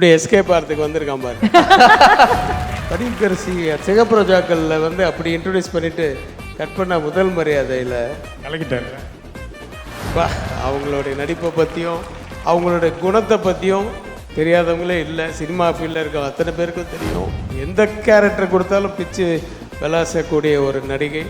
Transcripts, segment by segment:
இப்படி எஸ்கேப் ஆகிறதுக்கு வந்திருக்கான் பாரு. படிக்கரசி சிகப்ரோஜாக்களில் வந்து அப்படி இன்ட்ரடியூஸ் பண்ணிட்டு கட் பண்ண முதல் மரியாதையில் கலக்கிட்டார். பா அவங்களுடைய நடிப்பை பற்றியும் அவங்களுடைய குணத்தை பற்றியும் தெரியாதவங்களே இல்லை. சினிமா ஃபீல்டில் இருக்க அத்தனை பேருக்கும் தெரியும். எந்த கேரக்டர் கொடுத்தாலும் பிச்சு விளாசக்கூடிய ஒரு நடிகை.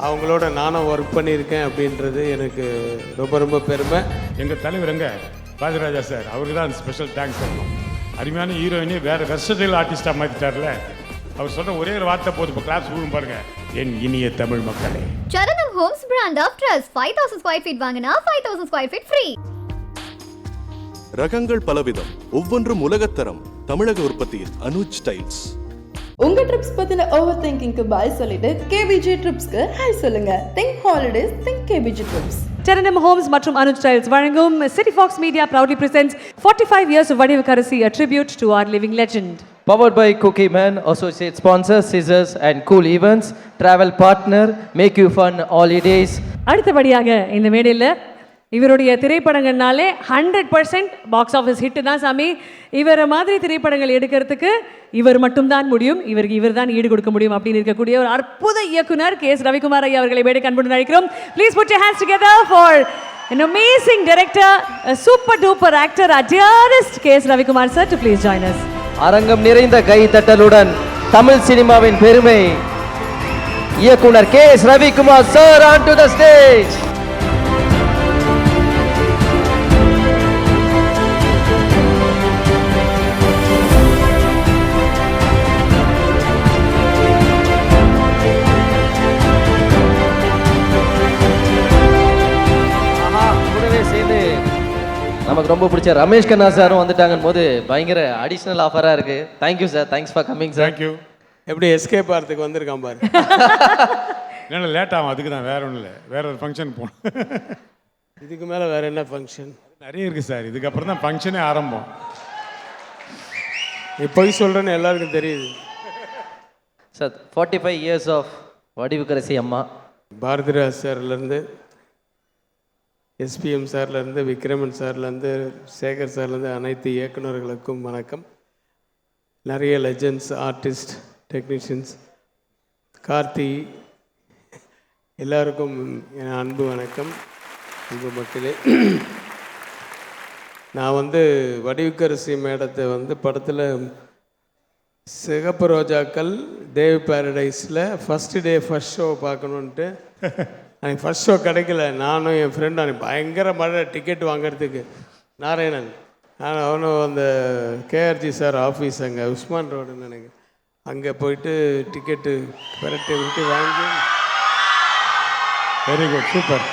அவங்களோட நானும் ஒர்க் பண்ணியிருக்கேன் அப்படின்றது எனக்கு ரொம்ப ரொம்ப பெருமை. எங்கள் தலைவர் எங்க? ராஜராஜா சார் அவருக்கு தான் ஸ்பெஷல் தேங்க்ஸ் சொல்லணும். அருமையான ஹீரோயினே வேற வெர்சடைல் ஆர்டிஸ்டாக மாற்றிட்டார்ல அவர் சொன்ன ஒரே ஒரு வார்த்தை போதும். இப்போ கிளாஸ் விழும் பாருங்க. என் இனிய தமிழ் மக்களே. Charanam homes brand of trust five thousand square feet வாங்கினா five thousand square feet free ரகங்கள் பலவிதம். ஒவ்வொன்றும் உலகத்தரம். தமிழக உற்பத்தியில் அனுஜ் டைல்ஸ் உங்க ட்ரிப்ஸ் பத்தின ஓவர் திங்கிங்க்கு பாய் சொல்லிட்டு கேபிஜி ட்ரிப்ஸ்க்கு ஹாய் சொல்லுங்க. Think holidays think KPG trips Charanam Homes மற்றும் அனுஜ் ஸ்டைல்ஸ் வழங்கும் City Fox Media proudly presents 45 years of Vadivukkarasi tribute to our living legend. Powered by Cookie Man, associate sponsor, Scissors and Cool Events, travel partner, make you fun holidays. அடுத்தபடியாக இந்த மேடையில் இவருடைய திரைப்படங்கள்னாலே hundred percent box office hit தான் சாமி. இவரை மாதிரி திரைப்படங்கள் எடுக்கிறதுக்கு இவர் மட்டும்தான் முடியும். இவருக்கு இவர் தான் ஈடு கொடுக்க முடியும் அப்படின்னு இருக்கக்கூடிய ஒரு அற்புத இயக்குனர் கே எஸ் ரவிக்குமார் ஐயா அவர்களை வேடி கண்புடன் அழைக்கிறோம். Please put your hands together for an amazing director a super duper actor our dearest K S Ravikumar sir to please join us. அரங்கம் நிறைந்த கை தட்டலுடன் தமிழ் சினிமாவின் பெருமை இயக்குனர் K S Ravikumar sir on to the stage நமக்கு ரொம்ப பிடிச்ச ரமேஷ் கண்ணா சாரும் வந்துட்டாங்கன்னு போது பயங்கர அடிஷ்னல் ஆஃபராக இருக்கு. Thank you sir thanks for coming sir thank you எப்படி எஸ்கேப் ஆகிறதுக்கு வந்திருக்கான் பாரு. இல்லைன்னா லேட் ஆகும். அதுக்கு தான் வேற ஒன்றும் இல்லை வேற ஒரு ஃபங்க்ஷன் போகணும். இதுக்கு மேலே வேற என்ன ஃபங்க்ஷன் நிறைய இருக்கு சார் இதுக்கப்புறம் தான் ஃபங்க்ஷனே ஆரம்பம். நீ பொய் சொல்கிறேன்னு எல்லாருக்கும் தெரியுது. Sir forty five years of Vadivukkarasi அம்மா. பாரதிராஜ் சார்லேருந்து எஸ்பிஎம் சார்லேருந்து விக்ரமன் சார்லேருந்து சேகர் சார்லேருந்து அனைத்து இயக்குனர்களுக்கும் வணக்கம். நிறைய லெஜண்ட்ஸ் ஆர்டிஸ்ட் டெக்னீஷியன்ஸ் கார்த்தி எல்லாருக்கும் என் அன்பு வணக்கம். அன்பு மக்களே. நான் வந்து வடிவுக்கரசி மேடத்தை வந்து படத்தில் சிகப்பு ரோஜாக்கள் தேவ் பேரடைஸில் ஃபஸ்ட்டு டே ஃபஸ்ட் ஷோ பார்க்கணுன்ட்டு அன்றைக்கி ஃபஸ்ட் ஷோ கிடைக்கல. நானும் என் ஃப்ரெண்டும் அன்றைக்கி பயங்கர மழை டிக்கெட் வாங்குறதுக்கு. நாராயணன். நான் அவனும் அந்த கேஆர்ஜி சார் ஆஃபீஸ் அங்கே உஸ்மான் ரோடுன்னு நினைக்கிறேன். அங்கே போயிட்டு டிக்கெட்டு விரட்டி விட்டு வாங்கி. வெரி குட் சூப்பர்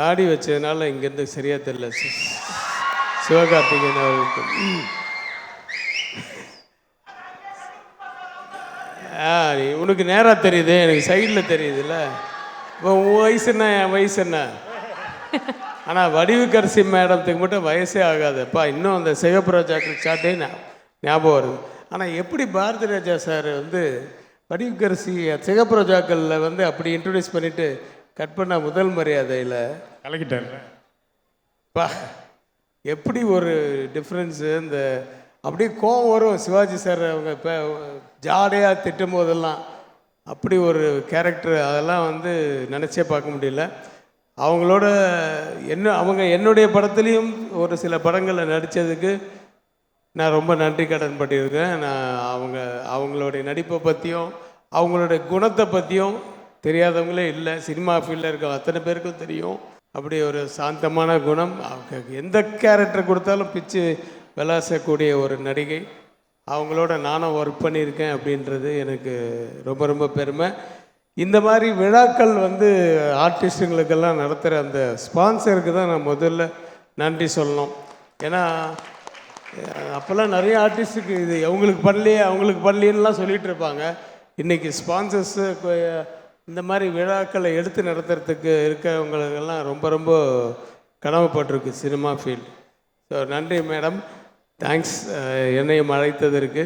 தாடி வச்சதுனால இங்கேருந்து சரியாக தெரியல. சிவகார்த்திகேயன் அவர்களுக்கு. ஆ உனக்கு நேராக தெரியுது எனக்கு சைடில் தெரியுதுல்ல. இப்போ உன் வயசு என்ன என் வயசு என்ன? ஆனால் வடிவுக்கரசி மேடத்துக்கு மட்டும் வயசே ஆகாதுப்பா. இன்னும் அந்த சிவப்புரா ஜாக்கெட் சாட்டே ஞாபகம் வருது. ஆனால் எப்படி பாரதி ராஜா சார் வந்து வடிவுக்கரசி சிகப்புரோஜாக்களில் வந்து அப்படி இன்ட்ரடியூஸ் பண்ணிவிட்டு கட் பண்ண முதல் மரியாதையில் கலக்கிட்டார். பா எப்படி ஒரு டிஃப்ரென்ஸு இந்த அப்படியே கோவம் வரும் சிவாஜி சார் அவங்க இப்போ ஜாலியாக திட்டும் போதெல்லாம். அப்படி ஒரு கேரக்டர் அதெல்லாம் வந்து நினச்சே பார்க்க முடியல. அவங்களோட என்ன அவங்க என்னுடைய படத்துலேயும் ஒரு சில படங்களில் நடித்ததுக்கு நான் ரொம்ப நன்றி கடன் பட்டிருக்கேன். நான் அவங்க அவங்களுடைய நடிப்பை பற்றியும் அவங்களுடைய குணத்தை பற்றியும் தெரியாதவங்களே இல்லை சினிமா ஃபீல்டில் இருக்க அத்தனை பேருக்கும் தெரியும். அப்படி ஒரு சாந்தமான குணம். அவங்க எந்த கேரக்டர் கொடுத்தாலும் பிச்சு விளாசக்கூடிய ஒரு நடிகை. அவங்களோட நானும் ஒர்க் பண்ணியிருக்கேன் அப்படின்றது எனக்கு ரொம்ப ரொம்ப பெருமை. இந்த மாதிரி விழாக்கள் வந்து ஆர்டிஸ்ட்டுங்களுக்கெல்லாம் நடத்துகிற அந்த ஸ்பான்சருக்கு தான் நான் முதல்ல நன்றி சொல்லணும். ஏன்னா அப்போல்லாம் நிறைய ஆர்டிஸ்ட்டுக்கு இது அவங்களுக்கு பண்ணலையே அவங்களுக்கு பண்ணலேன்னுலாம் சொல்லிகிட்டு இருப்பாங்க. இன்றைக்கி ஸ்பான்சர்ஸு இந்த மாதிரி விழாக்களை எடுத்து நடத்துறதுக்கு இருக்கவங்களுக்கெல்லாம் ரொம்ப ரொம்ப கனவுப்பட்டிருக்கு சினிமா ஃபீல்டு. ஸோ நன்றி மேடம். தேங்க்ஸ் என்னையும் அழைத்ததற்கு.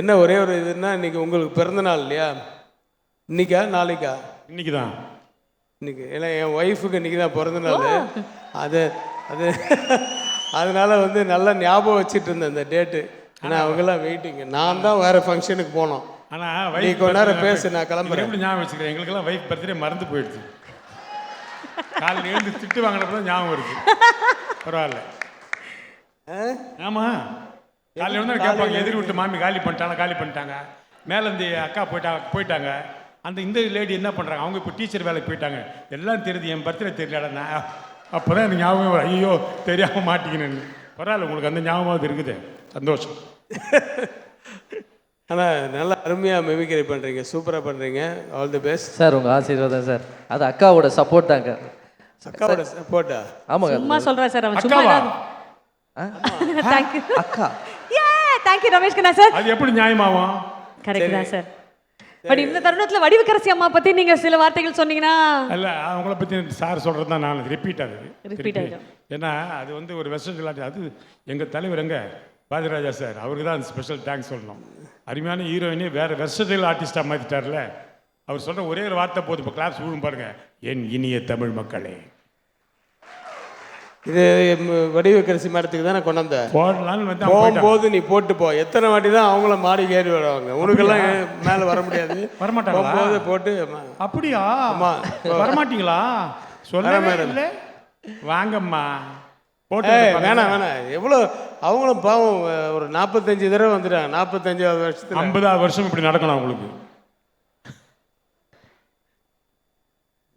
என்ன ஒரே ஒரு இதுன்னா இன்னைக்கு உங்களுக்கு பிறந்த நாள் இல்லையா? இன்னைக்கா நாளைக்கா? இன்னைக்கு தான் இன்னைக்கு. ஏன்னா என் ஒய்ஃபுக்கு இன்னைக்கு தான் பிறந்த நாள். அது அது அதனால வந்து நல்லா ஞாபகம் வச்சுட்டு இருந்தேன் இந்த டேட்டு ஆனால் அவங்கெல்லாம் வெயிட்டிங்க நான் தான் வேறு ஃபங்க்ஷனுக்கு போனோம். ஆனா நீ கொஞ்ச நேரம் பேசு, நான் கிளம்புறேன். எப்படி ஞாபகம் வச்சுக்கிறேன் எங்களுக்கெல்லாம் வைஃப் பர்த்டே மறந்து போயிடுச்சு. காலையில் எழுந்து திட்டு வாங்கினப்ப தான் ஞாபகம் இருக்கு பரவாயில்ல. ஆமா. காலையில் வந்து கேட்பாங்க எதிர் விட்டு மாமி காலி பண்ணிட்டாங்க காலி பண்ணிட்டாங்க. மேல இருந்து அக்கா போயிட்டாங்க போயிட்டாங்க. அந்த இந்த லேடி என்ன பண்றாங்க? அவங்க இப்போ டீச்சர் வேலைக்கு போயிட்டாங்க. எல்லாம் தெரியுது என் பர்த்டே தெரியல நான் அப்பதான் எனக்கு ஞாபகம் வரும். ஐயோ தெரியாம மாட்டிக்கினேன்னு. பரவாயில்ல உங்களுக்கு அந்த ஞாபகம் இருக்குது. சந்தோஷம். ஆனால் நல்லா அருமையாக மெமிக்ரி பண்ணுறீங்க சூப்பராக பண்ணுறீங்க ஆல் தி பெஸ்ட் சார் உங்க ஆசீர்வாதம் சார். அது அக்காவோட சப்போர்ட் தாங்க. அக்காவோட சப்போர்ட்டா ஆமாங்க. சும்மா சொல்றா சார் அவன் சும்மா தேங்க்யூ அக்கா. ஏ thank you Ramesh Kanna sir அது எப்படி நியாயமாகும் கரெக்ட் தான் சார். பட் இந்த தருணத்துல வடிவுக்கரசி அம்மா பத்தி நீங்க சில வார்த்தைகள் சொன்னீங்கன்னா அல்ல அவங்கள பற்றி சார் சொல்கிறது தான் நான் ரிப்பீட் ஆகுது. Repeat திருப்பி. ஆயிடும். ஏன்னா அது வந்து ஒரு வெஸ்டர்ன் அது எங்கள் தலைவர் எங்க? பாரதிராஜா சார். அவருக்கு தான் ஸ்பெஷல் தேங்க்ஸ் சொல்லணும். அருமையான ஹீரோயினே வேறு வெர்சடைல் ஆர்டிஸ்டாக மாற்றிட்டார்ல அவர் சொல்கிற ஒரே ஒரு வார்த்தை போதும். இப்போ கிளாஸ் விழும் பாருங்க. என் இனிய தமிழ் மக்களே. இது வடிவக்கரசி மரத்துக்கு தானே கொண்டாந்த போடலான்னு வந்து. போகும்போது நீ போட்டு போ. எத்தனை வாட்டி தான் அவங்கள மாடி ஏறி வருவாங்க. உனக்கெல்லாம் மேலே வர முடியாது. வரமாட்டாங்களா? போகும்போது போட்டு. அப்படியா? ஆமா. வரமாட்டீங்களா. இல்லை. வாங்கம்மா. போட்டு. வேணாம் வேணாம். எவ்வளோ அவங்களும் பாவம் ஒரு நாற்பத்தஞ்சு தடவை வந்துட்டாங்க. நாற்பத்தஞ்சாவது வருஷத்துல. ஐம்பதாவது வருஷம் இப்படி நடக்கணும் அவங்களுக்கு.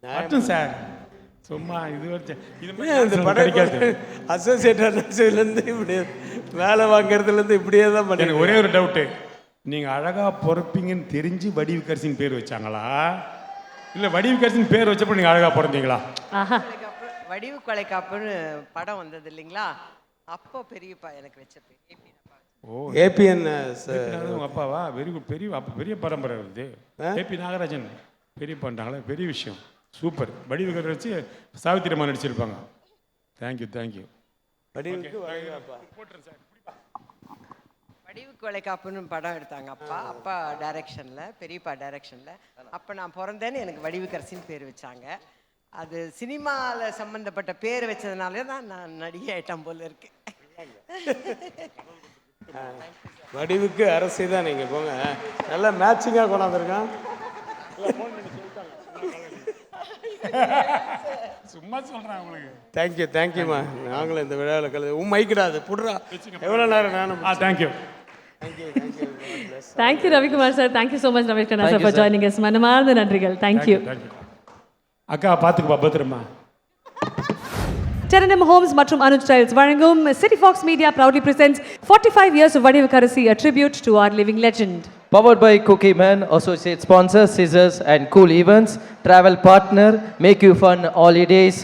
மட்டும் சார். சும்மா இது மாதிரி ஏன் இந்த படம் அசோசியேட் நர்சரிலேருந்து இப்படி வேலை வாங்குறதுலேருந்து இப்படியே தான் எனக்கு பண்ணி ஒரே ஒரு டவுட்டு நீங்க அழகா பிறப்பீங்கன்னு தெரிஞ்சு வடிவுக்கரசின்னு பேர் வச்சாங்களா? இல்ல வடிவுக்கரசின்னு பேர் வச்சப்ப நீங்க அழகா பிறந்தீங்களா? வடிவு கொலைக்காப்புன்னு படம் வந்தது இல்லைங்களா? அப்போ பெரியப்பா எனக்கு வச்ச பேர் ஏபி. ஓ ஏபிஎன் நாகராஜன் உங்க அப்பாவா? வெரி குட் பெரிய அப்ப பெரிய பரம்பரை வருது ஏபி நாகராஜன் பெரிய பண்ணிட்டாங்களே பெரிய விஷயம். சூப்பர். வடிவுக்கர் வச்சு சாவித்திரி அம்மா நடிச்சிருப்பாங்க. தேங்க்யூ தேங்க்யூ வடிவுக்கு வழங்காப்பா வடிவு கொலைக்காப்புன்னு படம் எடுத்தாங்க அப்பா. அப்பா டைரக்ஷன்ல பெரியப்பா டைரக்ஷன்ல அப்போ நான் பிறந்தேன்னு எனக்கு வடிவுக்கரசின்னு பேர் வச்சாங்க. அது சினிமாவில் சம்மந்தப்பட்ட பேர் வச்சதுனாலே தான் நான் நடிகை ஆயிட்டேன் போல இருக்கு. வடிவுக்கு அரசே தான் நீங்கள் போங்க. நல்லா மேட்சிங்காக கொண்டாந்துருக்கான். சும்மா சொல்றேன் உங்களுக்கு. தேங்க்யூ தேங்க்யூம்மா நாங்களும் இந்த விழாவில் கலந்து உன் மைக்கிடாது புடுறா. எவ்வளோ நேரம் நானும் ஆ thank you thank you Ravikumar sir thank you so much Ramesh Kanna Thank sir you, for sir. Joining S மனமார்ந்த நன்றிகள் தேங்க்யூ தேங்க்யூ அக்கா பார்த்துக்குப்பா பத்திரமா Charanam Homes மற்றும் அனுஜ் ஸ்டைல்ஸ் வழங்கும் City Fox Media proudly presents 45 years of Vadivukkarasi a tribute to our living legend Powered by Cookie Man, associate sponsor, Scissors and Cool Events, travel partner, make you fun holidays,